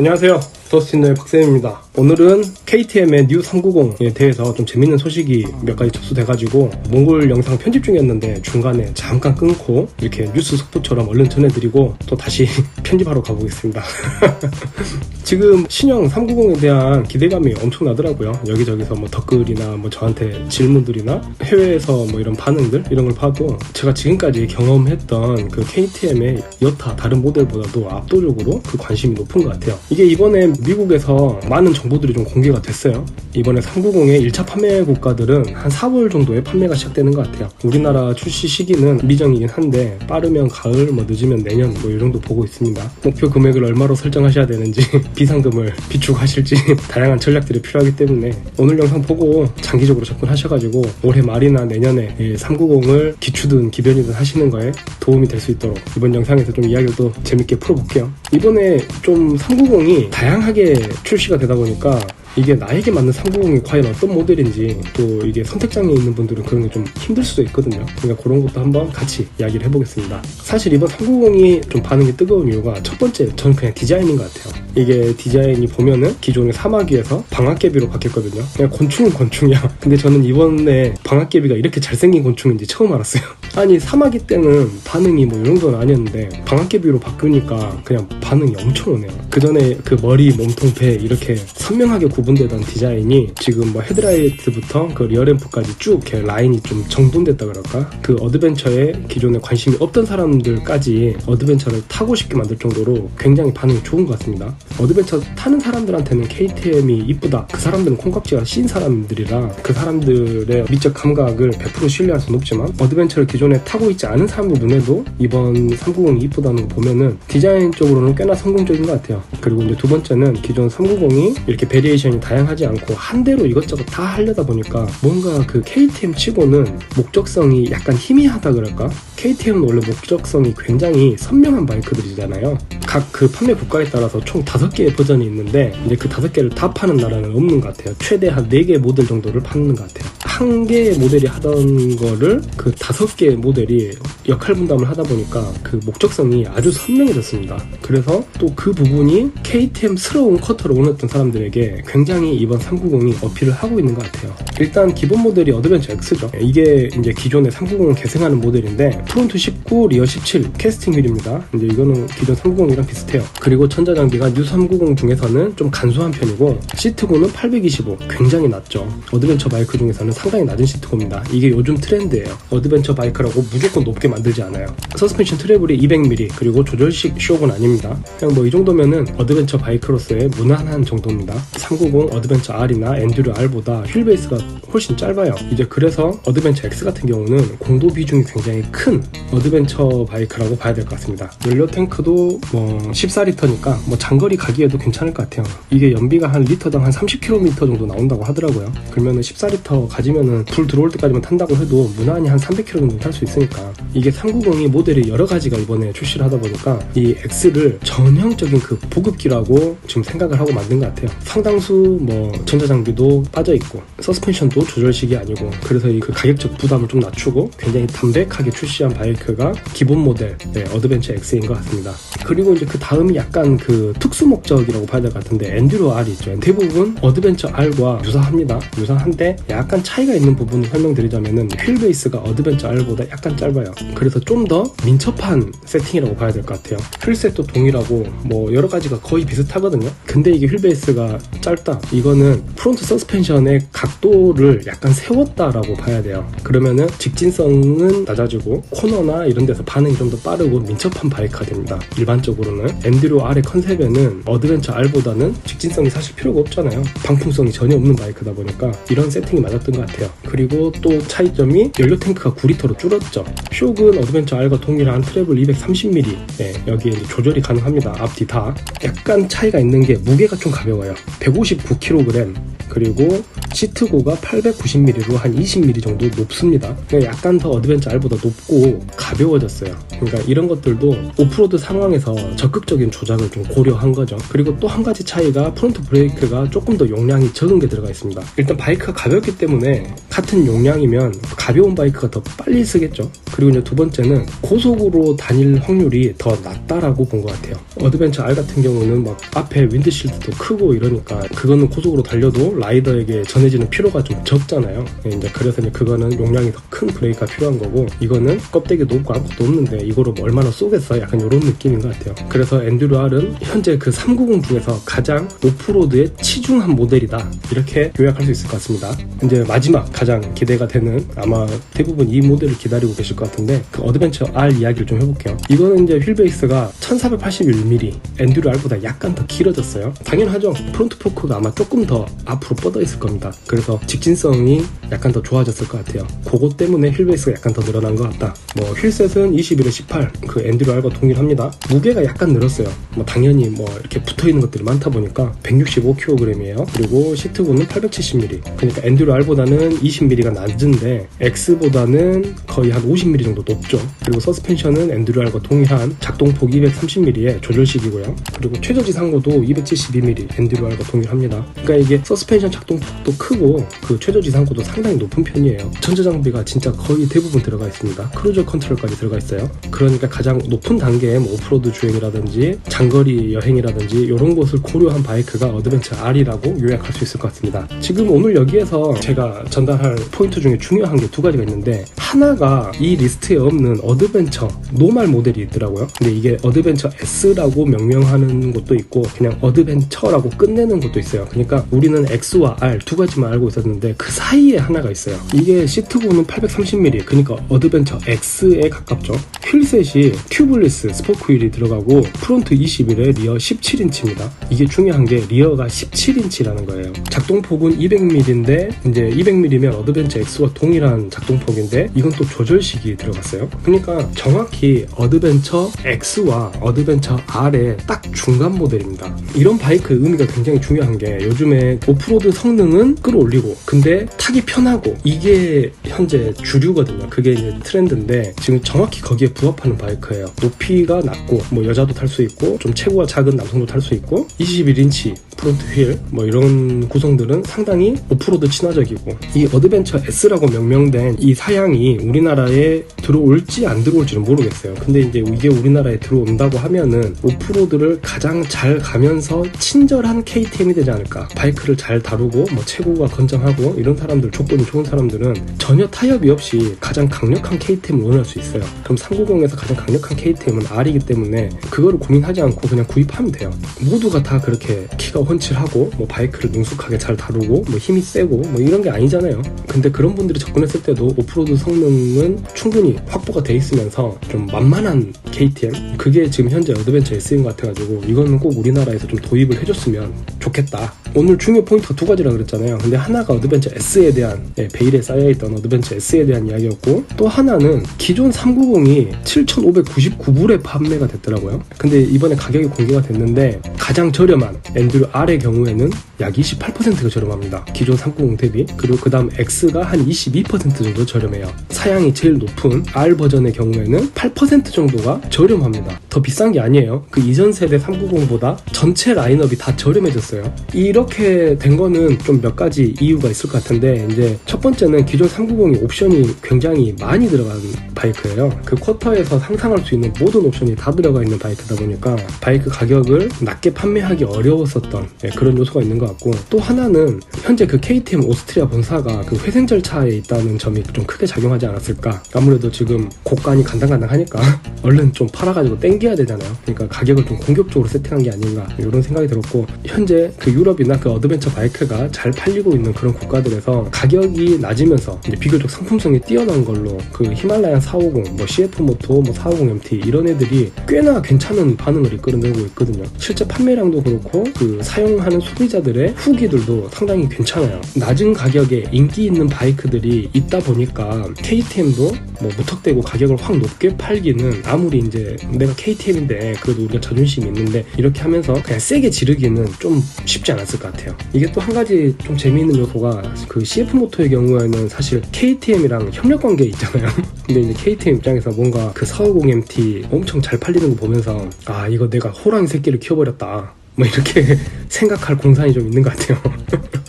안녕하세요. 더스틴의 박쌤입니다. 오늘은 KTM의 뉴 390에 대해서 좀 재밌는 소식이 몇 가지 접수돼가지고 몽골 영상 편집 중이었는데 중간에 잠깐 끊고 이렇게 뉴스 속보처럼 얼른 전해드리고 또 다시 편집하러 가보겠습니다. 지금 신형 390에 대한 기대감이 엄청나더라고요. 여기저기서 뭐 댓글이나 뭐 저한테 질문들이나 해외에서 뭐 이런 반응들 이런 걸 봐도 제가 지금까지 경험했던 그 KTM의 여타 다른 모델보다도 압도적으로 그 관심이 높은 것 같아요. 이게 이번에 미국에서 많은 정보들이 좀 공개가 됐어요. 이번에 390의 1차 판매 국가들은 한 4월 정도에 판매가 시작되는 것 같아요. 우리나라 출시 시기는 미정이긴 한데 빠르면 가을, 뭐 늦으면 내년 뭐 이 정도 보고 있습니다. 목표 금액을 얼마로 설정하셔야 되는지 비상금을 비축하실지 다양한 전략들이 필요하기 때문에 오늘 영상 보고 장기적으로 접근하셔가지고 올해 말이나 내년에 390을 기추든 기변이든 하시는 거에 도움이 될 수 있도록 이번 영상에서 좀 이야기를 또 재밌게 풀어볼게요. 이번에 좀 390이 다양하게 출시가 되다 보니까 이게 나에게 맞는 390이 과연 어떤 모델인지 또 이게 선택장애 있는 분들은 그런 게 좀 힘들 수도 있거든요. 그러니까 그런 것도 한번 같이 이야기를 해보겠습니다. 사실 이번 390이 좀 반응이 뜨거운 이유가 첫 번째 저는 그냥 디자인인 것 같아요. 이게 디자인이 보면은 기존의 사마귀에서 방앗개비로 바뀌었거든요. 그냥 곤충은 곤충이야. 근데 저는 이번에 방앗개비가 이렇게 잘생긴 곤충인지 처음 알았어요. 아니 사마귀 때는 반응이 뭐이 정도는 아니었는데 방앗개비로 바꾸니까 그냥 반응이 엄청 오네요. 그 전에 그 머리, 몸통, 배 이렇게 선명하게 구 분되던 디자인이 지금 뭐 헤드라이트부터 그 리어램프까지 쭉 이렇게 라인이 좀 정돈됐다 그럴까? 그 어드벤처에 기존에 관심이 없던 사람들까지 어드벤처를 타고 싶게 만들 정도로 굉장히 반응이 좋은 것 같습니다. 어드벤처 타는 사람들한테는 KTM이 이쁘다. 그 사람들은 콩깍지가 씬 사람들이라 그 사람들의 미적 감각을 100% 신뢰할 수는 없지만 어드벤처를 기존에 타고 있지 않은 사람들 눈에도 이번 390이 이쁘다는 거 보면은 디자인적으로는 꽤나 성공적인 것 같아요. 그리고 이제 두 번째는 기존 390이 이렇게 베리에이션 이 다양하지 않고 한 대로 이것저것 다 하려다 보니까 뭔가 그 KTM 치고는 목적성이 약간 희미하다 그럴까? KTM은 원래 목적성이 굉장히 선명한 바이크들이잖아요. 각 그 판매 국가에 따라서 총 5개의 버전이 있는데 이제 그 5개를 다 파는 나라는 없는 것 같아요. 최대 한 4개 모델 정도를 파는 것 같아요. 한 개의 모델이 하던 거를 그 다섯 개의 모델이 역할 분담을 하다 보니까 그 목적성이 아주 선명해졌습니다. 그래서 또 그 부분이 KTM스러운 커터를 원했던 사람들에게 굉장히 이번 390이 어필을 하고 있는 것 같아요. 일단 기본 모델이 어드벤처 X죠. 이게 이제 기존의 390을 계승하는 모델인데 프론트 19, 리어 17 캐스팅 휠입니다. 이제 이거는 기존 390이랑 비슷해요. 그리고 천자 장비가 뉴 390 중에서는 좀 간소한 편이고 시트고는 825 굉장히 낮죠. 어드벤처 바이크 중에서는 상당히 낮은 시트고입니다. 이게 요즘 트렌드예요. 어드벤처 바이크라고 무조건 높게 만들지 않아요. 서스펜션 트래블이 200mm 그리고 조절식 쇼은 아닙니다. 그냥 뭐 이 정도면은 어드벤처 바이크로서의 무난한 정도입니다. 390 어드벤처 R이나 엔듀로 R보다 휠 베이스가 훨씬 짧아요. 이제 그래서 어드벤처 X 같은 경우는 공도 비중이 굉장히 큰 어드벤처 바이크라고 봐야 될 것 같습니다. 연료 탱크도 뭐 14리터니까 뭐 장거리 가기에도 괜찮을 것 같아요. 이게 연비가 한 리터당 한 30km 정도 나온다고 하더라고요. 그러면은 14리터 가지 면은 불 들어올 때까지만 탄다고 해도 무난히 한 300km 정도 탈 수 있으니까 이게 390이 모델이 여러 가지가 이번에 출시를 하다 보니까 이 X를 전형적인 그 보급기라고 지금 생각을 하고 만든 것 같아요. 상당수 뭐 전자장비도 빠져 있고 서스펜션도 조절식이 아니고 그래서 이 그 가격적 부담을 좀 낮추고 굉장히 담백하게 출시한 바이크가 기본 모델 네, 어드벤처 X인 것 같습니다. 그리고 이제 그 다음이 약간 그 특수 목적이라고 봐야 될 것 같은데 엔듀로 R 있죠. 대부분 어드벤처 R과 유사합니다. 유사한데 약간 차이 가 있는 부분을 설명드리자면은 휠 베이스가 어드벤처 R보다 약간 짧아요. 그래서 좀 더 민첩한 세팅이라고 봐야 될 것 같아요. 휠셋도 동일하고 뭐 여러 가지가 거의 비슷하거든요. 근데 이게 휠 베이스가 짧다. 이거는 프론트 서스펜션의 각도를 약간 세웠다라고 봐야 돼요. 그러면은 직진성은 낮아지고 코너나 이런 데서 반응이 좀 더 빠르고 민첩한 바이크가 됩니다. 일반적으로는 엔드로 R의 컨셉에는 어드벤처 R보다는 직진성이 사실 필요가 없잖아요. 방풍성이 전혀 없는 바이크다 보니까 이런 세팅이 맞았던 것 같아요. 그리고 또 차이점이 연료 탱크가 9리터로 줄었죠. 쇼근 어드벤처 R과 동일한 트래블 230mm 네, 여기에 조절이 가능합니다. 앞뒤 다. 약간 차이가 있는 게 무게가 좀 가벼워요. 159kg 그리고 시트고가 890mm로 한 20mm 정도 높습니다. 약간 더 어드벤처 R보다 높고 가벼워졌어요. 그러니까 이런 것들도 오프로드 상황에서 적극적인 조작을 좀 고려한 거죠. 그리고 또 한 가지 차이가 프론트 브레이크가 조금 더 용량이 적은 게 들어가 있습니다. 일단 바이크가 가볍기 때문에 같은 용량이면 가벼운 바이크가 더 빨리 쓰겠죠. 그리고 이제 두 번째는 고속으로 다닐 확률이 더 낮다라고 본 것 같아요. 어드벤처 R 같은 경우는 막 앞에 윈드실드도 크고 이러니까 그거는 고속으로 달려도 라이더에게 전해지는 피로가 좀 적잖아요. 예, 이제 그래서 이제 그거는 용량이 더 큰 브레이크가 필요한 거고 이거는 껍데기 높고 아무것도 없는데 이거로 뭐 얼마나 쏘겠어 약간 이런 느낌인 것 같아요. 그래서 엔듀로 R은 현재 그 390 중에서 가장 오프로드에 치중한 모델이다 이렇게 요약할 수 있을 것 같습니다. 이제 마지막 가장 기대가 되는 아마 대부분 이 모델을 기다리고 계실 것 같은데 그 어드벤처 R 이야기를 좀 해볼게요. 이거는 이제 휠 베이스가 1481mm 엔듀로 R보다 약간 더 길어졌어요. 당연하죠. 프론트 포크가 아마 조금 더 앞으로 뻗어 있을 겁니다. 그래서 직진성이 약간 더 좋아졌을 것 같아요. 그거 때문에 휠 베이스가 약간 더 늘어난 것 같다. 뭐 휠셋은 21에 18, 그 엔듀로 R과 동일합니다. 무게가 약간 늘었어요. 뭐 당연히 뭐 이렇게 붙어 있는 것들이 많다 보니까 165kg이에요. 그리고 시트고는 870mm. 그러니까 엔듀로 R보다는 20mm가 낮은데 X보다는 거의 한 50mm 정도 높죠. 그리고 서스펜션은 엔듀로 R과 동일한 작동폭 230mm의 조절식이고요. 그리고 최저지 상고도 272mm 엔듀로 R과 동일합니다. 그러니까 이게 서스펜션 작동폭도 크고 그 최저 지 상고도 상당히 높은 편이에요. 전자 장비가 진짜 거의 대부분 들어가 있습니다. 크루저 컨트롤까지 들어가 있어요. 그러니까 가장 높은 단계의 뭐 오프로드 주행이라든지 장거리 여행이라든지 이런 것을 고려한 바이크가 어드벤처 R이라고 요약할 수 있을 것 같습니다. 지금 오늘 여기에서 제가 전달할 포인트 중에 중요한 게 두 가지가 있는데 하나가 이 리스트에 없는 어드벤처 노말 모델이 있더라고요. 근데 이게 어드벤처 S라고 명명하는 것도 있고 그냥 어드벤처라고 끝내는 것도 있어요. 그러니까 우리는 X 와 R 두 가지만 알고 있었는데 그 사이에 하나가 있어요. 이게 시트고는 830mm 그러니까 어드벤처 X에 가깝죠. 휠셋이 튜블리스 스포크 휠이 들어가고 프론트 21에 리어 17인치입니다. 이게 중요한 게 리어가 17인치라는 거예요. 작동폭은 200mm인데 이제 200mm면 어드벤처 X와 동일한 작동폭인데 이건 또 조절식이 들어갔어요. 그러니까 정확히 어드벤처 X와 어드벤처 R의 딱 중간 모델입니다. 이런 바이크의 의미가 굉장히 중요한 게 요즘에 오프 로드 성능은 끌어올리고 근데 타기 편하고 이게 현재 주류거든요. 그게 이제 트렌드인데 지금 정확히 거기에 부합하는 바이크예요. 높이가 낮고 뭐 여자도 탈 수 있고 좀 체구가 작은 남성도 탈 수 있고 21인치 프론트 휠 뭐 이런 구성들은 상당히 오프로드 친화적이고 이 어드벤처 S라고 명명된 이 사양이 우리나라에 들어올지 안 들어올지는 모르겠어요. 근데 이제 이게 우리나라에 들어온다고 하면은 오프로드를 가장 잘 가면서 친절한 KTM이 되지 않을까. 바이크를 잘 다루고 뭐 체구가 건장하고 이런 사람들 조건이 좋은 사람들은 전혀 타협이 없이 가장 강력한 KTM을 원할 수 있어요. 그럼 390에서 가장 강력한 KTM은 R이기 때문에 그거를 고민하지 않고 그냥 구입하면 돼요. 모두가 다 그렇게 키가 훤칠하고 뭐 바이크를 능숙하게 잘 다루고 뭐 힘이 세고 뭐 이런 게 아니잖아요. 근데 그런 분들이 접근했을 때도 오프로드 성능은 충분히 확보가 돼 있으면서 좀 만만한 KTM 그게 지금 현재 어드벤처 S인 것 같아가지고 이거는 꼭 우리나라에서 좀 도입을 해줬으면 좋겠다. 오늘 중요 포인트가 두 가지라 그랬잖아요. 근데 하나가 어드벤처 S에 대한 예, 베일에 쌓여있던 어드벤처 S에 대한 이야기였고 또 하나는 기존 390이 7,599불에 판매가 됐더라고요. 근데 이번에 가격이 공개가 됐는데 가장 저렴한 엔듀로 R의 경우에는 약 28%가 저렴합니다. 기존 390 대비. 그리고 그 다음 X가 한 22% 정도 저렴해요. 사양이 제일 높은 R 버전의 경우에는 8% 정도가 저렴합니다. 더 비싼 게 아니에요. 그 이전 세대 390보다 전체 라인업이 다 저렴해졌어요. 이렇게 된 거는 좀 몇 가지 이유가 있을 것 같은데 이제 첫 번째는 기존 390이 옵션이 굉장히 많이 들어간 바이크예요. 그 쿼터에서 상상할 수 있는 모든 옵션이 다 들어가 있는 바이크다 보니까 바이크 가격을 낮게 판매하기 어려웠었던 예, 그런 요소가 있는 것 같고 또 하나는 현재 그 KTM 오스트리아 본사가 그 회생 절차에 있다는 점이 좀 크게 작용하지 않았을까. 아무래도 지금 고간이 간당간당하니까 얼른 좀 팔아가지고 땡겨야 되잖아요. 그러니까 가격을 좀 공격적으로 세팅한 게 아닌가 이런 생각이 들었고 현재 그 유럽이나 그 어드벤처 바이크가 잘 팔리고 있는 그런 국가들에서 가격이 낮으면서 비교적 상품성이 뛰어난 걸로 그 히말라얀 450, 뭐 CF 모토, 뭐 450MT 이런 애들이 꽤나 괜찮은 반응을 이끌어내고 있거든요. 실제 판매량도 그렇고 그 사용하는 소비자들의 후기들도 상당히 괜찮아요. 낮은 가격에 인기 있는 바이크들이 있다 보니까 KTM도 뭐 무턱대고 가격을 확 높게 팔기는 아무리 이제 내가 KTM인데 그래도 우리가 자존심이 있는데 이렇게 하면서 그냥 세게 지르기는 좀 쉽지 않았을 것 같아요. 이게 또 한 가지 좀 재미있는 요소가 그 CF 모터의 경우에는 사실 KTM이랑 협력 관계 있잖아요. 근데 이제 KTM 입장에서 뭔가 그 450MT 엄청 잘 팔리는 거 보면서 아 이거 내가 호랑이 새끼를 키워버렸다. 뭐 이렇게 생각할 공산이 좀 있는 것 같아요.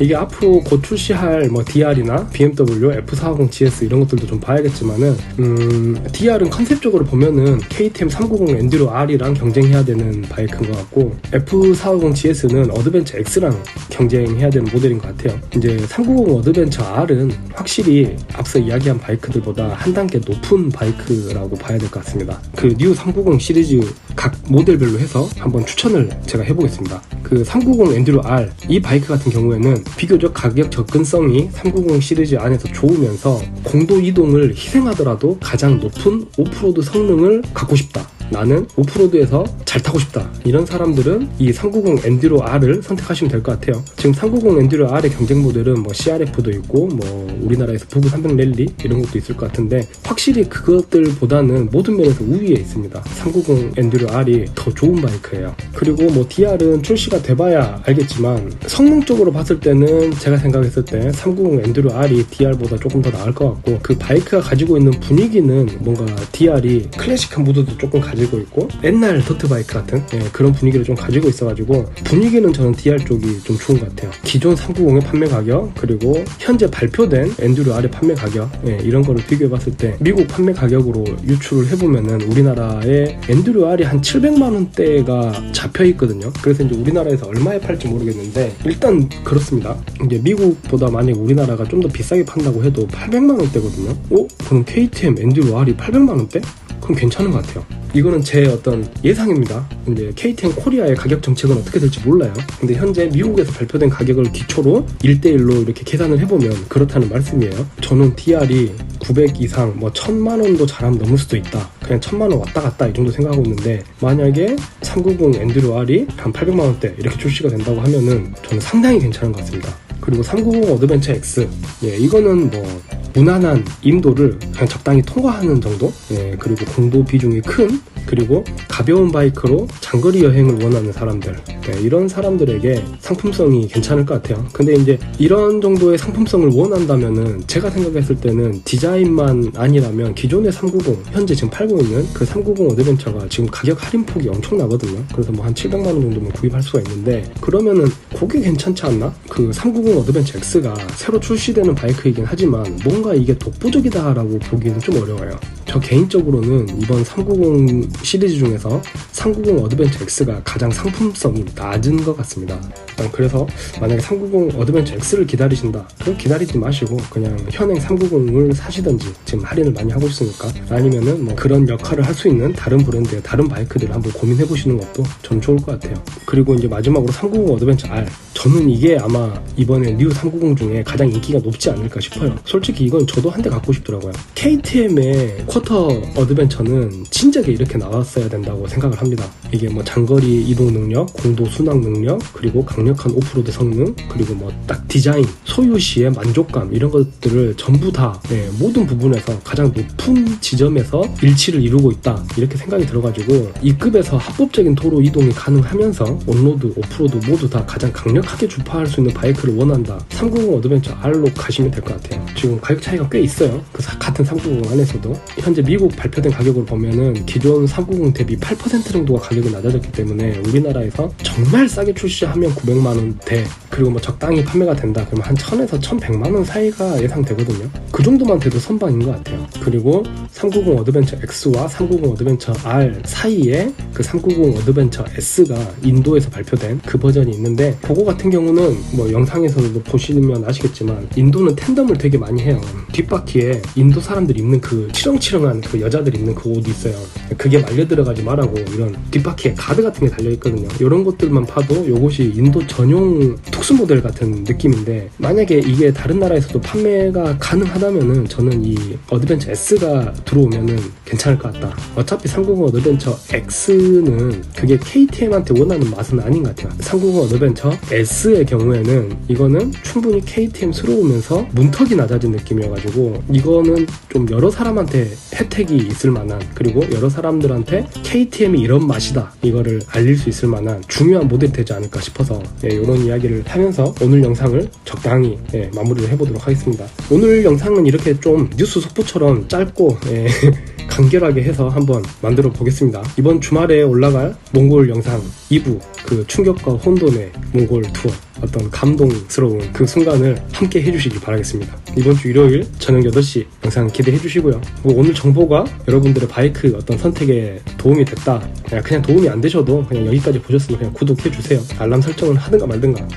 이게 앞으로 곧 출시할 뭐 DR이나 BMW, F450GS 이런 것들도 좀 봐야겠지만은 음, DR은 컨셉적으로 보면은 KTM 390 엔듀로 R이랑 경쟁해야 되는 바이크인 것 같고 F450GS는 어드벤처 X랑 경쟁해야 되는 모델인 것 같아요. 이제 390 어드벤처 R은 확실히 앞서 이야기한 바이크들보다 한 단계 높은 바이크라고 봐야 될 것 같습니다. 그 뉴 390 시리즈 각 모델별로 해서 한번 추천을 제가 해보겠습니다. 그 390 엔듀로 R 이 바이크 같은 경우에는 비교적 가격 접근성이 390 시리즈 안에서 좋으면서 공도 이동을 희생하더라도 가장 높은 오프로드 성능을 갖고 싶다. 나는 오프로드에서 잘 타고 싶다. 이런 사람들은 이 390 엔듀로 R을 선택하시면 될 것 같아요. 지금 390 엔듀로 R의 경쟁 모델은 뭐 CRF도 있고 뭐 우리나라에서 부부 300 랠리 이런 것도 있을 것 같은데 확실히 그것들보다는 모든 면에서 우위에 있습니다. 390 엔듀로 R이 더 좋은 바이크예요. 그리고 뭐 DR은 출시가 돼봐야 알겠지만 성능적으로 봤을 때는 제가 생각했을 때 390 엔듀로 R이 DR보다 조금 더 나을 것 같고 그 바이크가 가지고 있는 분위기는 뭔가 DR이 클래식한 무드도 조금 가지고 있고 옛날 더트바이크 같은 예, 그런 분위기를 좀 가지고 있어가지고 분위기는 저는 DR 쪽이 좀 좋은 것 같아요. 기존 390의 판매 가격 그리고 현재 발표된 엔듀로 R의 판매 가격 예, 이런 거를 비교해 봤을 때 미국 판매 가격으로 유출을 해보면은 우리나라의 엔듀로 R이 한 700만 원대가 잡혀 있거든요. 그래서 이제 우리나라에서 얼마에 팔지 모르겠는데 일단 그렇습니다. 이제 미국보다 만약 우리나라가 좀 더 비싸게 판다고 해도 800만 원대거든요. 오? 그럼 KTM 엔듀로 R이 800만 원대? 그럼 괜찮은 것 같아요. 이거는 제 어떤 예상입니다. 이제 KTM 코리아의 가격 정책은 어떻게 될지 몰라요. 근데 현재 미국에서 발표된 가격을 기초로 1대1로 이렇게 계산을 해보면 그렇다는 말씀이에요. 저는 DR이 900 이상, 뭐 1000만 원도 잘하면 넘을 수도 있다. 그냥 1000만 원 왔다 갔다 이 정도 생각하고 있는데 만약에 390 엔듀로 R이 한 800만 원대 이렇게 출시가 된다고 하면은 저는 상당히 괜찮은 것 같습니다. 그리고 390 어드벤처 X 예 이거는 뭐 무난한 임도를 그냥 적당히 통과하는 정도? 예 그리고 공도 비중이 큰 그리고 가벼운 바이크로 장거리 여행을 원하는 사람들 예, 이런 사람들에게 상품성이 괜찮을 것 같아요 근데 이제 이런 정도의 상품성을 원한다면은 제가 생각했을 때는 디자인만 아니라면 기존의 390 현재 지금 팔고 있는 그 390 어드벤처가 지금 가격 할인폭이 엄청나거든요 그래서 뭐 한 700만 원 정도면 구입할 수가 있는데 그러면은 그게 괜찮지 않나? 그 390 어드벤처 X가 새로 출시되는 바이크이긴 하지만 뭔가 이게 독보적이다라고 보기는 좀 어려워요. 저 개인적으로는 이번 390 시리즈 중에서 390 어드벤처 X가 가장 상품성이 낮은 것 같습니다. 일단 그래서 만약에 390 어드벤처 X를 기다리신다. 그럼 기다리지 마시고 그냥 현행 390을 사시든지 지금 할인을 많이 하고 있으니까 아니면은 뭐 그런 역할을 할 수 있는 다른 브랜드의 다른 바이크들을 한번 고민해 보시는 것도 전 좋을 것 같아요. 그리고 이제 마지막으로 390 어드벤처 R. 저는 이게 아마 이번에 뉴 390 중에 가장 인기가 높지 않을까 싶어요. 솔직히 이건 저도 한 대 갖고 싶더라고요. KTM의 쿼터 어드벤처는 진작에 이렇게 나왔어야 된다고 생각을 합니다. 이게 뭐 장거리 이동 능력, 공도 순항 능력, 그리고 강력한 오프로드 성능, 그리고 뭐 딱 디자인, 소유 시의 만족감 이런 것들을 전부 다 네, 모든 부분에서 가장 높은 지점에서 일치를 이루고 있다 이렇게 생각이 들어가지고 이 급에서 합법적인 도로 이동이 가능하면서 온로드, 오프로드 모두 다 가장 강력하게 주파할 수 있는 바이크를 원한다. 390 어드벤처 R로 가시면 될 것 같아요. 지금 가격 차이가 꽤 있어요. 그 사- 같은 390 안에서도 현재 미국 발표된 가격으로 보면은 기존 390 대비 8% 정도가 가격 이 낮아졌기 때문에 우리나라에서 정말 싸게 출시하면 900만 원대 그리고 뭐 적당히 판매가 된다 그러면 한 1000에서 1100만 원 사이가 예상되거든요. 그 정도만 돼도 선방인 것 같아요. 그리고 390 어드벤처 X와 390 어드벤처 R 사이에 그 390 어드벤처 S가 인도에서 발표된 그 버전이 있는데 그거 같은 경우는 뭐 영상에서도 보시면 아시겠지만 인도는 텐덤을 되게 많이 해요. 뒷바퀴에 인도 사람들이 입는 그 치렁치렁한 그 여자들 입는 그 옷이 있어요. 그게 말려 들어가지 말라고 이런 뒷 바퀴 뒷바퀴에 가드 같은 게 달려있거든요. 이런 것들만 파도 이것이 인도 전용 특수 모델 같은 느낌인데 만약에 이게 다른 나라에서도 판매가 가능하다면은 저는 이 어드벤처 S가 들어오면은 괜찮을 것 같다. 어차피 390 어드벤처 X는 그게 KTM한테 원하는 맛은 아닌 것 같아요. 390 어드벤처 S의 경우에는 이거는 충분히 KTM스러우면서 문턱이 낮아진 느낌이어가지고 이거는 좀 여러 사람한테 혜택이 있을 만한 그리고 여러 사람들한테 KTM이 이런 맛이다 이거를 알릴 수 있을 만한 중요한 모델이 되지 않을까 싶어서 예, 이런 이야기를 하면서 오늘 영상을 적당히 예, 마무리를 해보도록 하겠습니다. 오늘 영상은 이렇게 좀 뉴스 속보처럼 짧고 예, 간결하게 해서 한번 만들어 보겠습니다. 이번 주말에 올라갈 몽골 영상 2부 그 충격과 혼돈의 몽골 투어 어떤 감동스러운 그 순간을 함께 해주시기 바라겠습니다. 이번 주 일요일 저녁 8시 영상 기대해 주시고요. 오늘 정보가 여러분들의 바이크 어떤 선택에 도움이 됐다. 그냥, 도움이 안 되셔도 그냥 여기까지 보셨으면 그냥 구독해 주세요. 알람 설정은 하든가 말든가.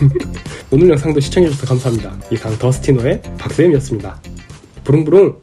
오늘 영상도 시청해 주셔서 감사합니다. 이상 더스티노의 박세임이었습니다. 부릉부릉!